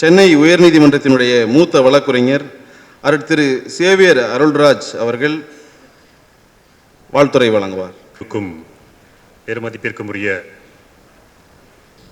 சென்னை உயர்நீதிமன்றத்தினுடைய மூத்த வழக்குரைஞர் அருட் திரு. சேவியர் அருள்ராஜ் அவர்கள் வாழ்த்துறை வழங்குவார். பெருமதிப்பிற்கும் உரிய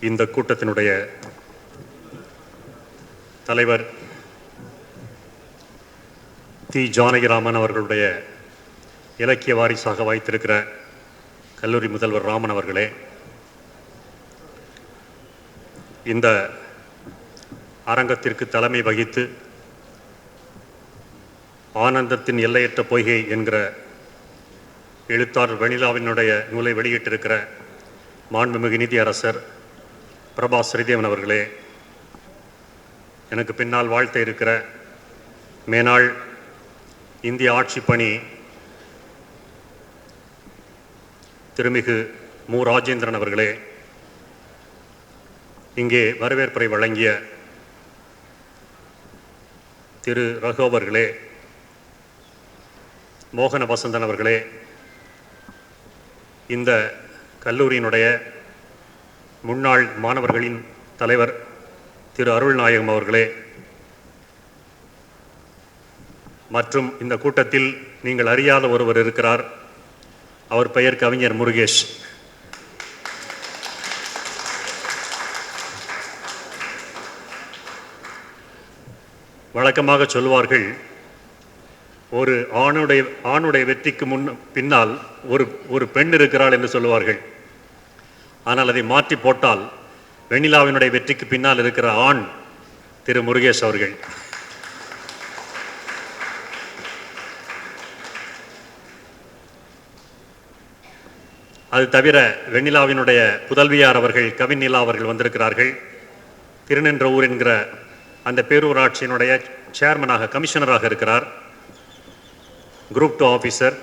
இந்த கூட்டத்தினுடைய தலைவர் தி ஜானகிராமன் அவர்களுடைய இலக்கிய வாரிசாக வாய்த்திருக்கிற கல்லூரி முதல்வர் ராமன் அவர்களே இந்த அரங்கத்திற்கு தலைமை வகித்து ஆனந்தத்தின் எல்லையற்ற பொய்கை என்கிற எழுத்தாளர் வெணிலாவினுடைய நூலை வெளியிட்டிருக்கிற மாண்புமிகு நிதியரசர் பிரபா ஸ்ரீதேவன் அவர்களே எனக்கு பின்னால் வாழ்த்த இருக்கிற மேனாள் இந்திய ஆட்சி பணி திருமிகு மு. ராஜேந்திரன் அவர்களே இங்கே வரவேற்புரை வழங்கிய திரு ரகு அவர்களே மோகன வசந்தன் அவர்களே இந்த கல்லூரியினுடைய முன்னாள் மாணவர்களின் தலைவர் திரு அருள்நாயகம் அவர்களே மற்றும் இந்த கூட்டத்தில் நீங்கள் அறியாத ஒருவர் இருக்கிறார். அவர் பெயர் கவிஞர் முருகேஷ். வழக்கமாக சொல்வார்கள் ஒரு ஆணுடைய ஆணுடைய வெற்றிக்கு முன் பின்னால் ஒரு ஒரு பெண் இருக்கிறாள் என்று சொல்லுவார்கள். ஆனால் அதை மாற்றி போட்டால் வெண்ணிலாவினுடைய வெற்றிக்கு பின்னால் இருக்கிற ஆண் திரு முருகேஷ் அவர்கள். அது தவிர வெண்ணிலாவினுடைய புதல்வியார் அவர்கள் கவிநிலா அவர்கள் வந்திருக்கிறார்கள். திருநின்ற ஊர் என்கிற அந்த பேரூராட்சியினுடைய சேர்மனாக கமிஷனராக இருக்கிறார். குரூப் டூ ஆஃபீஸர்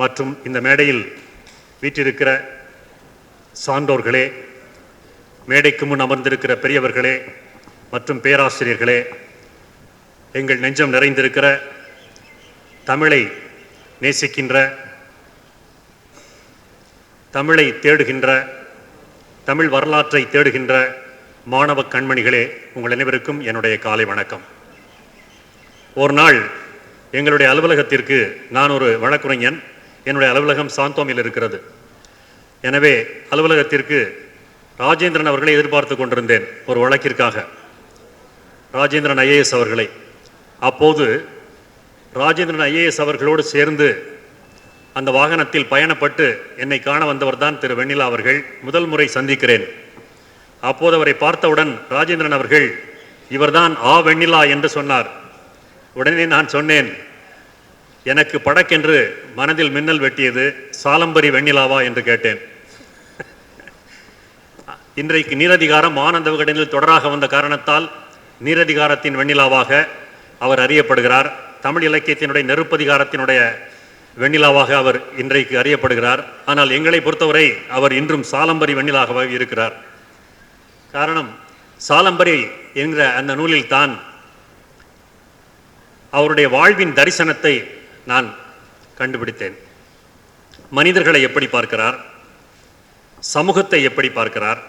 மற்றும் இந்த மேடையில் வீற்றிருக்கிற சான்றோர்களே மேடைக்கு முன் அமர்ந்திருக்கிற பெரியவர்களே மற்றும் பேராசிரியர்களே எங்கள் நெஞ்சம் நிறைந்திருக்கிற தமிழை நேசிக்கின்ற தமிழை தேடுகின்ற தமிழ் வரலாற்றை தேடுகின்ற மாணவ கண்மணிகளே உங்கள் அனைவருக்கும் என்னுடைய காலை வணக்கம். ஒரு நாள் எங்களுடைய அலுவலகத்திற்கு நான் ஒரு வழக்குரைஞன் என்னுடைய அலுவலகம் சாந்தோமில் இருக்கிறது. எனவே அலுவலகத்திற்கு ராஜேந்திரன் அவர்களை எதிர்பார்த்து கொண்டிருந்தேன் ஒரு வழக்கிற்காக. ராஜேந்திரன் ஐஏஎஸ் அவர்களை. அப்போது ராஜேந்திரன் ஐஏஎஸ் அவர்களோடு சேர்ந்து அந்த வாகனத்தில் பயணப்பட்டு என்னை காண வந்தவர் தான் திரு வெண்ணிலா அவர்கள் முதல் முறை சந்திக்கிறேன். அப்போது அவரை பார்த்தவுடன் ராஜேந்திரன் அவர்கள் இவர்தான் ஆ வெண்ணிலா என்று சொன்னார். உடனே நான் சொன்னேன் எனக்கு படக்கென்று மனதில் மின்னல் வெட்டியது சாலம்பரி வெண்ணிலாவா என்று கேட்டேன். இன்றைக்கு நீரதிகாரம் ஆனந்த விகடனில் தொடராக வந்த காரணத்தால் நீரதிகாரத்தின் வெண்ணிலாவாக அவர் அறியப்படுகிறார். தமிழ் இலக்கியத்தினுடைய நெருப்பதிகாரத்தினுடைய வெண்ணிலாவாக அவர் இன்றைக்கு அறியப்படுகிறார். ஆனால் எங்களை பொறுத்தவரை அவர் இன்றும் சாலம்பரி வெண்ணிலாகவே இருக்கிறார். காரணம் சாலம்பரி என்கிற அந்த நூலில் தான் அவருடைய வாழ்வின் தரிசனத்தை நான் கண்டுபிடித்தேன். மனிதர்களை எப்படி பார்க்கிறார்? சமூகத்தை எப்படி பார்க்கிறார்?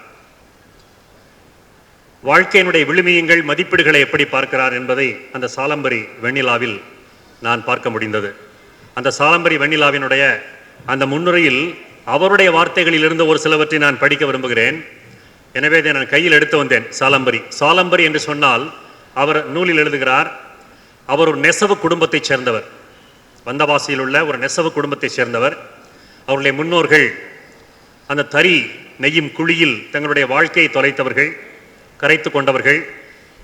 வாழ்க்கையினுடைய விழுமியங்கள் மதிப்பீடுகளை எப்படி பார்க்கிறார் என்பதை அந்த சாலம்பரி வெண்ணிலாவில் நான் பார்க்க முடிந்தது. அந்த சாலம்பரி வெண்ணிலாவினுடைய அந்த முன்னுரையில் அவருடைய வார்த்தைகளில் இருந்து ஒரு சிலவற்றை நான் படிக்க விரும்புகிறேன். எனவே இதை நான் கையில் எடுத்து வந்தேன் சாலம்பரி. சாலம்பரி என்று சொன்னால் அவர் நூலில் எழுதுகிறார் அவர் ஒரு நெசவு குடும்பத்தைச் சேர்ந்தவர். வந்தவாசியில் உள்ள ஒரு நெசவு குடும்பத்தைச் சேர்ந்தவர். அவருடைய முன்னோர்கள் அந்த தறி நெய்யும் குழியில் தங்களுடைய வாழ்க்கையை தொலைத்தவர்கள் கரைத்து கொண்டவர்கள்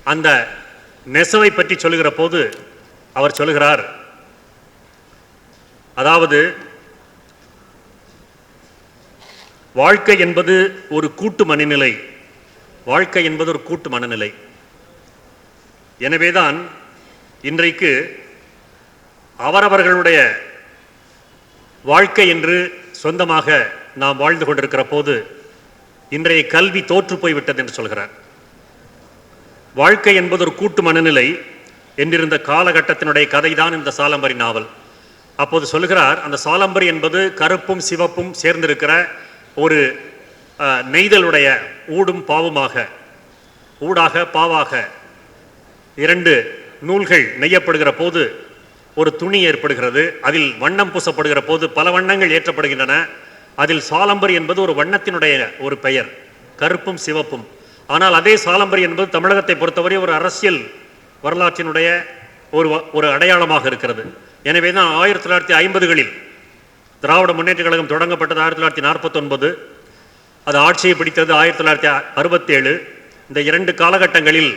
அந்த நெசவை பற்றி சொல்லுகிற போது அவர் சொல்லுகிறார் அதாவது வாழ்க்கை என்பது ஒரு கூட்டு மனநிலை. வாழ்க்கை என்பது ஒரு கூட்டு மனநிலை. எனவேதான் இன்றைக்கு அவரவர்களுடைய வாழ்க்கை என்று சொந்தமாக நாம் வாழ்ந்து கொண்டிருக்கிற போது இன்றைய கல்வி தோற்று போய்விட்டது என்று சொல்கிறார். வாழ்க்கை என்பது ஒரு கூட்டு மனநிலை என்றிருந்த காலகட்டத்தினுடைய கதைதான் இந்த சாலம்பரி நாவல். அப்போது சொல்கிறார் அந்த சாலம்பரி என்பது கருப்பும் சிவப்பும் சேர்ந்திருக்கிற ஒரு நெய்தலுடைய ஊடும் பாவுமாக ஊடாக பாவாக இரண்டு நூல்கள் நெய்யப்படுகிற போது ஒரு துணி ஏற்படுகிறது. அதில் வண்ணம் பூசப்படுகிற போது பல வண்ணங்கள் ஏற்றப்படுகின்றன. அதில் சாலம்பரி என்பது ஒரு வண்ணத்தினுடைய ஒரு பெயர். கருப்பும் சிவப்பும். ஆனால் அதே சாலம்பரி என்பது தமிழகத்தை பொறுத்தவரை ஒரு அரசியல் வரலாற்றினுடைய ஒரு ஒரு அடையாளமாக இருக்கிறது. எனவே தான் ஆயிரத்தி தொள்ளாயிரத்தி ஐம்பதுகளில் திராவிட முன்னேற்ற கழகம் தொடங்கப்பட்டது ஆயிரத்தி தொள்ளாயிரத்தி நாற்பத்தொன்பது. அது ஆட்சியை பிடித்தது ஆயிரத்தி தொள்ளாயிரத்தி அறுபத்தேழு. இந்த இரண்டு காலகட்டங்களில்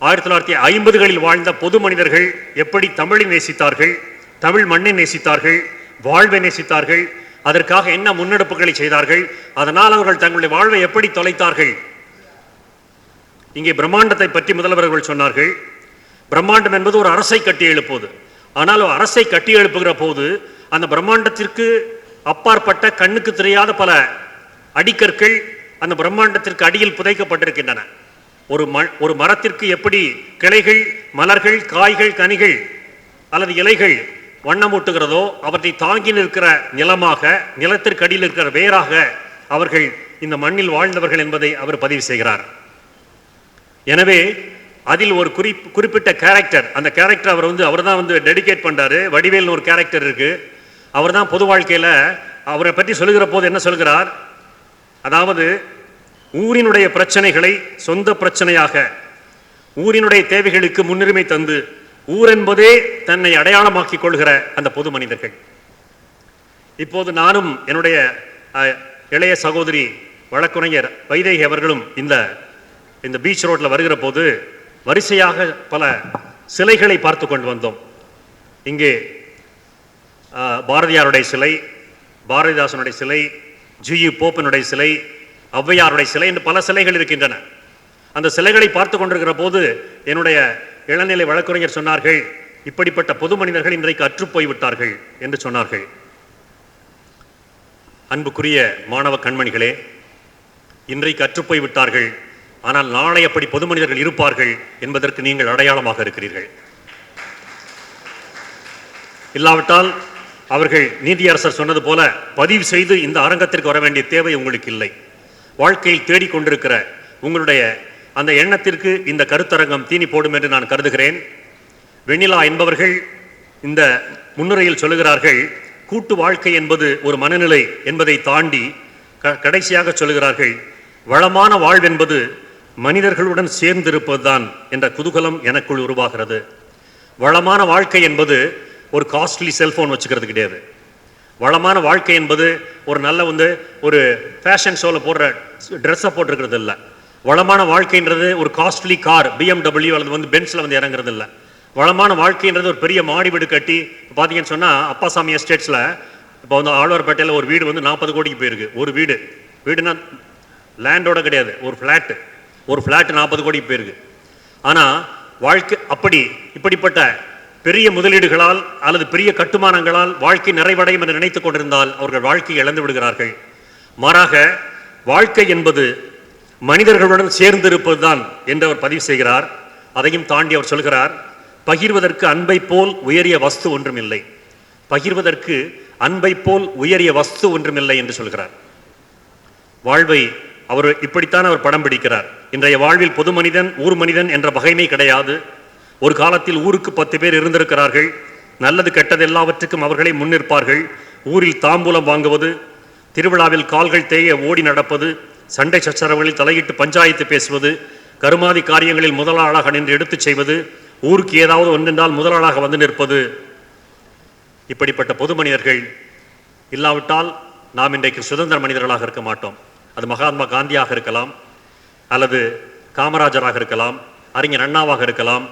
ஆயிரத்தி தொள்ளாயிரத்தி ஐம்பதுகளில் வாழ்ந்த பொது மனிதர்கள் எப்படி தமிழை நேசித்தார்கள் தமிழ் மண்ணை நேசித்தார்கள் வாழ்வை நேசித்தார்கள் அதற்காக என்ன முன்னெடுப்புகளை செய்தார்கள் அதனால் அவர்கள் தங்களுடைய வாழ்வை எப்படி தொலைத்தார்கள்? இங்கே பிரம்மாண்டத்தை பற்றி முதல்வர்கள் சொன்னார்கள். பிரம்மாண்டம் என்பது ஒரு அரசை கட்டி எழுப்புவது. ஆனால் அரசை கட்டி எழுப்புகிற போது அந்த பிரம்மாண்டத்திற்கு அப்பாற்பட்ட கண்ணுக்கு தெரியாத பல அடிக்கற்கள் அந்த பிரம்மாண்டத்திற்கு அடியில் புதைக்கப்பட்டிருக்கின்றன. ஒரு ம ஒரு மரத்திற்கு எப்படி கிளைகள் மலர்கள் காய்கள் கனிகள் அல்லது இலைகள் வண்ணமூட்டுகிறதோ அவற்றை தாங்கி நிற்கிற நிலமாக நிலத்திற்கு அடியில் இருக்கிற வேராக அவர்கள் இந்த மண்ணில் வாழ்ந்தவர்கள் என்பதை அவர் பதிவு செய்கிறார். எனவே அதில் ஒரு குறிப் குறிப்பிட்ட கேரக்டர் அந்த கேரக்டர் அவர் வந்து அவர் தான் வந்து டெடிகேட் பண்ணுறாரு வடிவேல்னு ஒரு கேரக்டர் இருக்கு. அவர் தான் பொது வாழ்க்கையில அவரை பற்றி சொல்லுகிற போது என்ன சொல்கிறார்? அதாவது ஊரினுடைய பிரச்சனைகளை சொந்த பிரச்சனையாக ஊரினுடைய தேவைகளுக்கு முன்னுரிமை தந்து ஊர் என்பதே தன்னை அடையாளமாக்கிக் கொள்கிற அந்த பொது மனிதர்கள். இப்போது நானும் என்னுடைய அஹ், இளைய சகோதரி வழக்குரைஞர் வைதேகி அவர்களும் இந்த இந்த பீச் ரோட்ல வருகிற போது வரிசையாக பல சிலைகளை பார்த்து கொண்டு வந்தோம். இங்கே பாரதியாருடைய சிலை பாரதிதாசனுடைய சிலை ஜியு போப்பனுடைய சிலை ஔவையாருடைய சிலை என்று பல சிலைகள் இருக்கின்றன. அந்த சிலைகளை பார்த்து கொண்டிருக்கிற போது என்னுடைய இளநிலை வழக்குரைஞர் சொன்னார்கள் இப்படிப்பட்ட பொது மனிதர்கள் இன்றைக்கு அற்றுப்போய் போய்விட்டார்கள் என்று சொன்னார்கள். அன்புக்குரிய மாணவ கண்மணிகளே இன்றைக்கு அற்றுப்போய் விட்டார்கள் ஆனால் நாளை அப்படி பொது மனிதர்கள் இருப்பார்கள் என்பதற்கு நீங்கள் அடையாளமாக இருக்கிறீர்கள். இல்லாவிட்டால் அவர்கள் நீதியரசர் சொன்னது போல பதிவு செய்து இந்த அரங்கத்திற்கு வர வேண்டிய தேவை உங்களுக்கு இல்லை. வாழ்க்கையில் தேடிக்கொண்டிருக்கிற உங்களுடைய அந்த எண்ணத்திற்கு இந்த கருத்தரங்கம் தீனி போடும் என்று நான் கருதுகிறேன். வெண்ணிலா என்பவர்கள் இந்த முன்னுரையில் சொல்லுகிறார்கள் கூட்டு வாழ்க்கை என்பது ஒரு மனநிலை என்பதை தாண்டி க- கடைசியாக சொல்லுகிறார்கள் வளமான வாழ்வென்பது மனிதர்களுடன் சேர்ந்திருப்பதுதான் என்ற குதூகலம் எனக்குள் உருவாகிறது. வளமான வாழ்க்கை என்பது ஒரு காஸ்ட்லி செல்ஃபோன் வச்சுக்கிறது கிடையாது. வளமான வாழ்க்கை என்பது ஒரு நல்ல வந்து ஒரு ஃபேஷன் ஷோவில் போடுற ட்ரெஸ்ஸை போட்டிருக்கிறது இல்லை. வளமான வாழ்க்கைன்றது ஒரு காஸ்ட்லி கார் பிஎம்டபிள்யூ அல்லது வந்து பென்ஸில் வந்து இறங்குறது இல்லை. வளமான வாழ்க்கைன்றது ஒரு பெரிய மாடி வீடு கட்டி பார்த்தீங்கன்னு சொன்னால் அப்பாசாமி எஸ்டேட்ஸில் இப்போ வந்து ஆழ்வார்பேட்டையில் ஒரு வீடு வந்து நாற்பது கோடிக்கு போயிருக்கு. ஒரு வீடு. வீடுனா லேண்டோட கிடையாது. ஒரு ஃப்ளாட்டு ஒரு ஃப்ளாட்டு நாற்பது கோடிக்கு போயிருக்கு. ஆனால் வாழ்க்கை அப்படி இப்படிப்பட்ட பெரிய முதலீடுகளால் அல்லது பெரிய கட்டுமானங்களால் வாழ்க்கை நிறைவடையும் என்று நினைத்துக் கொண்டிருந்தால் அவர்கள் வாழ்க்கையை இழந்து விடுகிறார்கள். மாறாக வாழ்க்கை என்பது மனிதர்களுடன் சேர்ந்திருப்பதுதான் என்று அவர் பதிவு செய்கிறார். அதையும் தாண்டி அவர் சொல்கிறார் பகிர்வதற்கு அன்பை போல் உயரிய வஸ்து ஒன்றுமில்லை. பகிர்வதற்கு அன்பை போல் உயரிய வஸ்து ஒன்றுமில்லை என்று சொல்கிறார். வாழ்வை அவர் இப்படித்தான் அவர் படம் பிடிக்கிறார். இன்றைய வாழ்வில் பொது மனிதன் ஊர் மனிதன் என்ற வகைமை கிடையாது. ஒரு காலத்தில் ஊருக்கு பத்து பேர் இருந்திருக்கிறார்கள். நல்லது கெட்டது எல்லாவற்றுக்கும் அவர்களை முன்னிற்பார்கள். ஊரில் தாம்பூலம் வாங்குவது திருவிழாவில் கால்கள் தேய ஓடி நடப்பது சண்டை சச்சரவுகளில் தலையிட்டு பஞ்சாயத்து பேசுவது கருமாதி காரியங்களில் முதலாளாக நின்று எடுத்துச் செய்வது ஊருக்கு ஏதாவது ஒன்றென்றால் முதலாளாக வந்து நிற்பது. இப்படிப்பட்ட பொது மனிதர்கள் இல்லாவிட்டால் நாம் இன்றைக்கு சுதந்திர மனிதர்களாக இருக்க மாட்டோம். அது மகாத்மா காந்தியாக இருக்கலாம் அல்லது காமராஜராக இருக்கலாம் அறிஞர் அண்ணாவாக இருக்கலாம்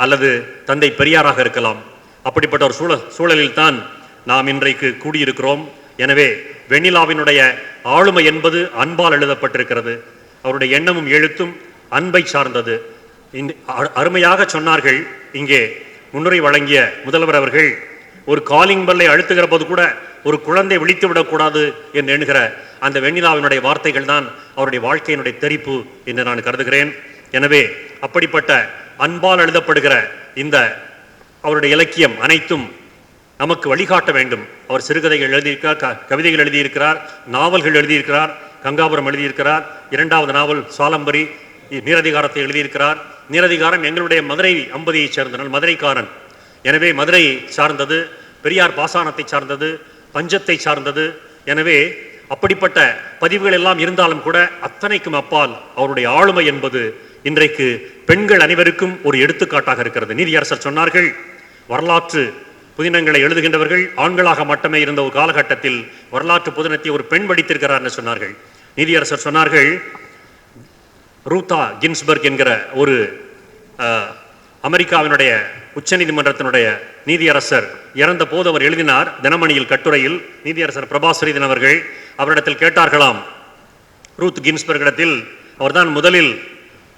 அல்லது தந்தை பெரியாராக இருக்கலாம். அப்படிப்பட்ட ஒரு சூழல் சூழலில் தான் நாம் இன்றைக்கு கூடியிருக்கிறோம். எனவே வெண்ணிலாவினுடைய ஆளுமை என்பது அன்பால் எழுதப்பட்டிருக்கிறது. அவருடைய எண்ணமும் எழுத்தும் அன்பை சார்ந்தது. அரு- அருமையாக சொன்னார்கள். இங்கே முன்னுரை வழங்கிய முதல்வர் அவர்கள் ஒரு காலிங் பல்லை அழுத்துகிற போது கூட ஒரு குழந்தை விழித்து விடக்கூடாது என்று எண்ணுகிற அந்த வெண்ணிலாவினுடைய வார்த்தைகள் தான் அவருடைய வாழ்க்கையினுடைய தெரிப்பு என்று நான் கருதுகிறேன். எனவே அப்படிப்பட்ட அன்பால் எழுதப்படுகிற இந்த அவருடைய இலக்கியம் அனைத்தும் நமக்கு வழிகாட்ட வேண்டும். அவர் சிறுகதைகள் எழுதியிருக்கிறார் க- கவிதைகள் எழுதியிருக்கிறார் நாவல்கள் எழுதியிருக்கிறார் கங்காபுரம் எழுதியிருக்கிறார் இரண்டாவது நாவல் சாலம்பரி நீரதிகாரத்தை எழுதியிருக்கிறார். நீரதிகாரம் எங்களுடைய மதுரை அம்பதியைச் சேர்ந்தனால் மதுரைக்காரன். எனவே மதுரை சார்ந்தது பெரியார் பாசானத்தை சார்ந்தது பஞ்சத்தை சார்ந்தது. எனவே அப்படிப்பட்ட பதிவுகள் எல்லாம் இருந்தாலும் கூட அத்தனைக்கும் அப்பால் அவருடைய ஆளுமை என்பது இன்றைக்கு பெண்கள் அனைவருக்கும் ஒரு எடுத்துக்காட்டாக இருக்கிறது. நீதியரசர் சொன்னார்கள் வரலாற்று புதினங்களை எழுதுகின்றவர்கள் ஆண்களாக மட்டுமே இருந்த ஒரு காலகட்டத்தில் வரலாற்று புதினத்தை ஒரு பெண் படித்திருக்கிறார் என்று சொன்னார்கள். நீதியரசர் சொன்னார்கள் ரூதா கின்ஸ்பர்க் என்கிற ஒரு அமெரிக்காவினுடைய உச்சநீதிமன்றத்தினுடைய நீதியரசர் இறந்த போது அவர் எழுதினார் தினமணியில் கட்டுரையில் நீதியரசர் பிரபாஸ்ரீதன் அவர்கள் அவரிடத்தில் கேட்டார்களாம். ரூத் கின்ஸ்பர்கிடத்தில் அவர்தான் முதலில்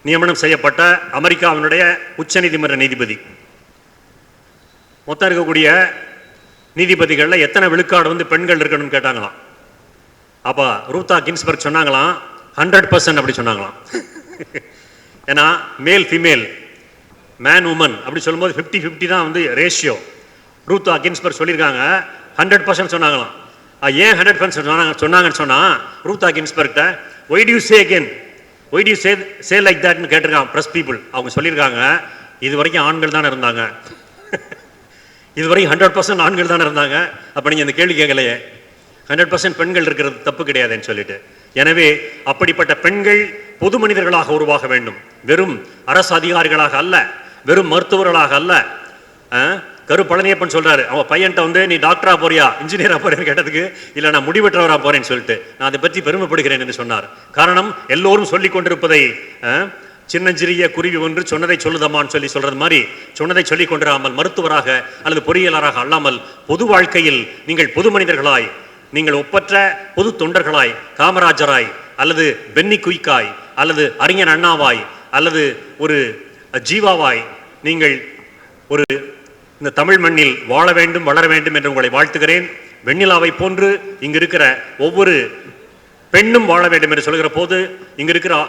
நியமனம் செய்யப்பட்ட அமெரிக்காவினுடைய உச்சநீதிமன்ற நீதிபதி. மொத்தம் இருக்கக்கூடிய நீதிபதிகளில் எத்தனை விழுக்காடு வந்து பெண்கள் இருக்கணும்னு கேட்டாங்களாம். அப்போ ரூதா கின்ஸ்பர்க் சொன்னாங்களாம் ஹண்ட்ரட் பர்சன்ட் அப்படி சொன்னாங்களாம். ஏன்னா மேல் ஃபீமேல் மேன் உமன் அப்படி சொல்லும்போது ஃபிஃப்டி ஃபிஃப்டி தான் வந்து ரேஷியோ ரூத்தா கின்ஸ்பர்க் சொல்லியிருக்காங்க ஹண்ட்ரட் பர்சன்ட் சொன்னாங்களாம். ஏன் ஹண்ட்ரட் பர்சன்ட் சொன்னாங்க சொன்னாங்கன்னு சொன்னால் ரூத்தா கின்ஸ்பர்கிட்ட why do you say again why do say say like தட்னு கேட்டிருக்கான் ப்ரெஸ் பீப்புள் அவங்க சொல்லியிருக்காங்க இது வரைக்கும் ஆண்கள் தானே இருந்தாங்க. இதுவரை ஹண்ட்ரட் பர்சன்ட் ஆண்கள் தானே இருந்தாங்க. அப்போ நீங்கள் இந்த கேள்வி கேட்கலையே. ஹண்ட்ரட் பர்சன்ட் பெண்கள் இருக்கிறது தப்பு கிடையாதுன்னு சொல்லிட்டு. எனவே அப்படிப்பட்ட பெண்கள் பொது மனிதர்களாக உருவாக வேண்டும். வெறும் அரசு அதிகாரிகளாக அல்ல வெறும் மருத்துவர்களாக அல்ல. கரு பழனியப்பன் சொல்றாரு. அவன் பையன்ட்ட வந்து நீ டாக்டரா போறியா? இன்ஜினியரா போறேன்னு கேட்டதுக்கு இல்ல நான் முடிவெற்றவரா போறேன்னு சொல்லிட்டு நான் அதை பற்றி பெருமைப்படுகிறேன் என்று சொன்னார். காரணம் எல்லோரும் சொல்லி கொண்டிருப்பதை சின்னஞ்சிறிய குருவி ஒன்று சொன்னதை சொல்லுதம்மான்னு சொல்லி சொல்றது மாதிரி சொன்னதை சொல்லிக் கொண்டிராமல் மருத்துவராக அல்லது பொறியியலாளராக அல்லாமல் பொது வாழ்க்கையில் நீங்கள் பொது மனிதர்களாய் நீங்கள் ஒப்பற்ற பொது தொண்டர்களாய் காமராஜராய் அல்லது பென்னி குயிக்காய் அல்லது அறிஞர் அண்ணாவாய் அல்லது ஒரு ஜீவாவாய் நீங்கள் ஒரு இந்த தமிழ் மண்ணில் வாழ வேண்டும் வளர வேண்டும் என்று உங்களை வாழ்த்துகிறேன். வெண்ணிலாவை போன்று இங்கு இருக்கிற ஒவ்வொரு பெண்ணும் வாழ வேண்டும் என்று சொல்கிற போது இங்கு இருக்கிற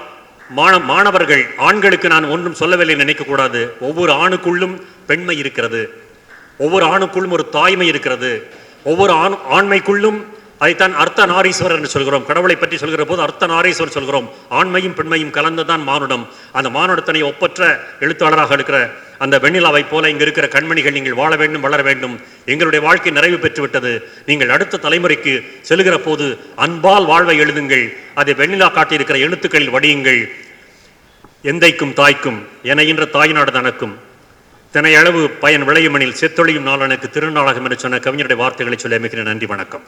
மாண மாணவர்கள் ஆண்களுக்கு நான் ஒன்றும் சொல்லவில்லை நினைக்கக்கூடாது. ஒவ்வொரு ஆணுக்குள்ளும் பெண்மை இருக்கிறது. ஒவ்வொரு ஆணுக்குள்ளும் ஒரு தாய்மை இருக்கிறது. ஒவ்வொரு ஆண் ஆண்மைக்குள்ளும் அதைத்தான் அர்த்த நாரீஸ்வரர் என்று சொல்கிறோம். கடவுளை பற்றி சொல்கிற போது அர்த்த நாரீஸ்வரர் சொல்கிறோம். ஆண்மையும் பெண்மையும் கலந்துதான் மானுடம். அந்த மானுடத்தனை ஒப்பற்ற எழுத்தாளராக இருக்கிற அந்த வெண்ணிலாவைப் போல இங்கு இருக்கிற கண்மணிகள் நீங்கள் வாழ வேண்டும் வளர வேண்டும். எங்களுடைய வாழ்க்கை நிறைவு பெற்று விட்டது நீங்கள் அடுத்த தலைமுறைக்கு செல்கிற போது அன்பால் வாழ்வை எழுதுங்கள். அதை வெண்ணிலா காட்டியிருக்கிற எழுத்துக்களில் வடியுங்கள். எந்தைக்கும் தாய்க்கும் என எனையின்ற தாய்நாடு தனக்கும். தினையளவு பயன் விளையுமெனில் செத்தொழியும் நாளனுக்கு திருநாளாகும் என்று சொன்ன கவிஞருடைய வார்த்தைகளை சொல்லி அமைக்கிறேன் நன்றி வணக்கம்.